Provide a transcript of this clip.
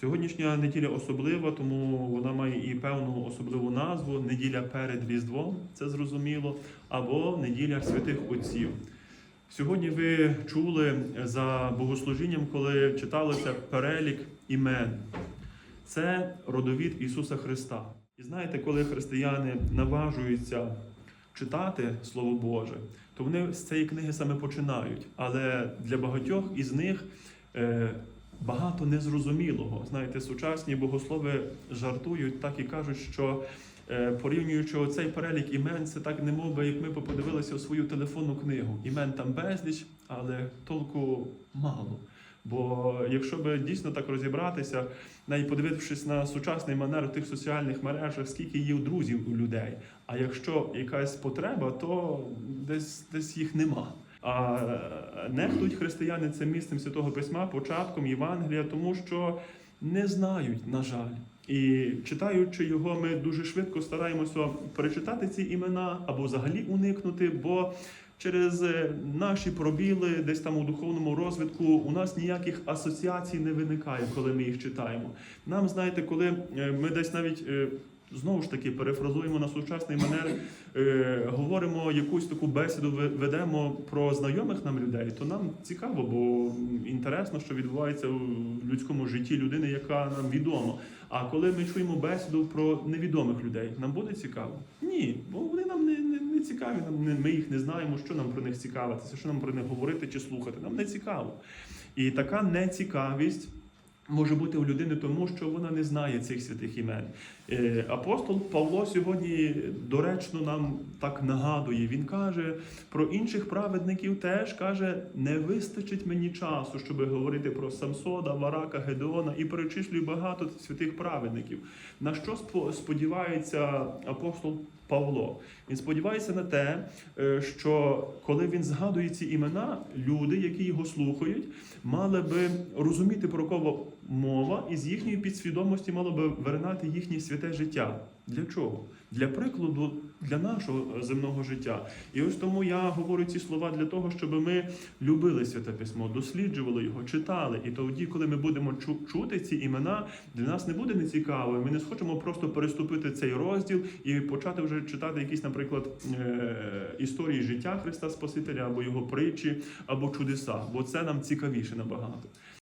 Сьогоднішня неділя особлива, тому вона має і певну особливу назву неділя перед Різдвом, це зрозуміло, або неділя святих отців. Сьогодні ви чули за богослужінням, коли читалося перелік імен. Це родовід Ісуса Христа. І знаєте, коли християни наважуються читати Слово Боже, то вони з цієї книги саме починають. Але для багатьох із них е, багато незрозумілого. Знаєте, сучасні богослови жартують так і кажуть, що е, порівнюючи оцей перелік імен, це так не би, як ми подивилися у свою телефонну книгу. Імен там безліч, але толку мало. Бо якщо би дійсно так розібратися, навіть подивившись на сучасний манер у тих соціальних мережах, скільки є друзів у людей. А якщо якась потреба, то десь десь їх нема. А е, нехтують християни цим місцем Святого Письма, початком Євангелія, тому що не знають, на жаль. І читаючи його, ми дуже швидко стараємося перечитати ці імена або взагалі уникнути, бо через е, наші пробіли десь там у духовному розвитку у нас ніяких асоціацій не виникає, коли ми їх читаємо. Нам, знаєте, коли е, ми десь навіть. Знову ж таки, перефразуємо на сучасний манер, е, говоримо якусь таку бесіду, ведемо про знайомих нам людей, то нам цікаво, бо інтересно, що відбувається в людському житті людини, яка нам відома. А коли ми чуємо бесіду про невідомих людей, нам буде цікаво? Ні, бо вони нам не, не, не цікаві. Нам ми їх не знаємо, що нам про них цікавитися, що нам про них говорити чи слухати. Нам не цікаво. І така нецікавість. Може бути у людини тому, що вона не знає цих святих імен. Е, Апостол Павло сьогодні доречно нам так нагадує. Він каже про інших праведників теж каже: не вистачить мені часу, щоб говорити про Самсода, Варака, Гедеона і перечислює багато святих праведників. На що сподівається апостол Павло? Він сподівається на те, е, що коли він згадує ці імена, люди, які його слухають, мали би розуміти про кого мова, і з їхньої підсвідомості мало би виринати їхнє святе життя. Для чого? Для прикладу для нашого земного життя. І ось тому я говорю ці слова для того, щоб ми любили святе письмо, досліджували його, читали. І тоді, коли ми будемо чу- чути ці імена, для нас не буде нецікаво. Ми не схочемо просто переступити цей розділ і почати вже читати якісь, наприклад, е, історії життя Христа Спасителя або його притчі, або чудеса, бо це нам цікавіше набагато.